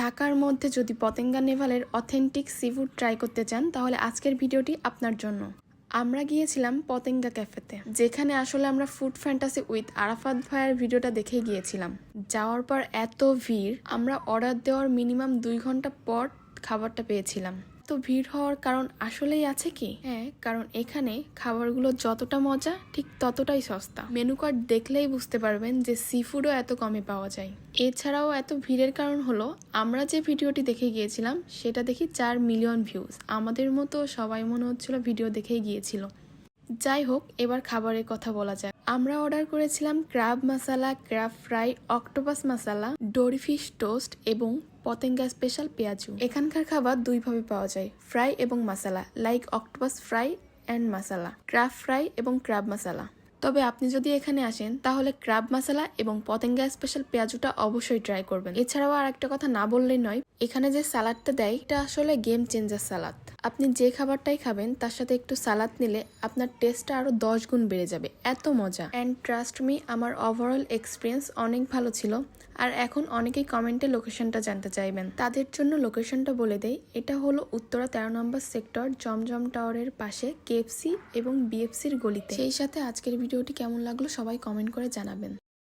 ঢাকার মধ্যে যদি পতেঙ্গা নেভালের অথেন্টিক সিফুড ট্রাই করতে চান, তাহলে আজকের ভিডিওটি আপনার জন্য। আমরা গিয়েছিলাম পতেঙ্গা ক্যাফেতে, যেখানে আসলে আমরা ফুড ফ্যান্টাসি উইথ আরাফাত ভাইয়ের ভিডিওটা দেখে গিয়েছিলাম। যাওয়ার পর এত ভিড়, আমরা অর্ডার দেওয়ার মিনিমাম দুই ঘণ্টা পর খাবারটা পেয়েছিলাম। তো ভিড় হওয়ার কারণ আসলেই আছে কি? হ্যাঁ কারণ এখানে খাবারগুলো যতটা মজা, ঠিক ততটাই সস্তা। মেনু কার্ড দেখলেই বুঝতে পারবেন যে সি ফুডও এত কমে পাওয়া যায়। এছাড়াও এত ভিড়ের কারণ হলো, আমরা যে ভিডিওটি দেখে গিয়েছিলাম, সেটা দেখি চার মিলিয়ন ভিউজ আমাদের মতো সবাই মনে হচ্ছিল ভিডিও দেখেই গিয়েছিল। যাই হোক, এবার খাবারের কথা বলা যাক। আমরা অর্ডার করেছিলাম crab masala, crab fry, octopus masala, dory fish toast এবং পতেঙ্গা স্পেশাল পেঁয়াজু। এখানকার খাবার দুইভাবে পাওয়া যায়, ফ্রাই এবং masala like octopus fry and masala, crab fry এবং ক্রাব মশালা। তবে আপনি যদি এখানে আসেন, তাহলে ক্রাব মশালা এবং পতেঙ্গা স্পেশাল পেঁয়াজুটা অবশ্যই ট্রাই করবেন। এছাড়াও আর একটা কথা না বললেই নয়, এখানে যে সালাদটা দেয়, এটা আসলে গেম চেঞ্জার সালাদ। আপনি যে খাবারটাই খাবেন, তার সাথে একটু সালাদ নিলে আপনার টেস্টটা আরও দশ গুণ বেড়ে যাবে। এত মজা। অ্যান্ড ট্রাস্ট মি আমার ওভারঅল এক্সপিরিয়েন্স অনেক ভালো ছিল। আর এখন অনেকেই কমেন্টে লোকেশনটা জানতে চাইবেন। তাদের জন্য লোকেশনটা বলে দেই, এটা হলো উত্তরা তেরো নম্বর সেক্টর জমজম টাওয়ারের পাশে কেএফসি এবং বিএফসির গলিতে। সেই সাথে আজকের ভিডিওটি কেমন লাগল সবাই কমেন্ট করে জানাবেন।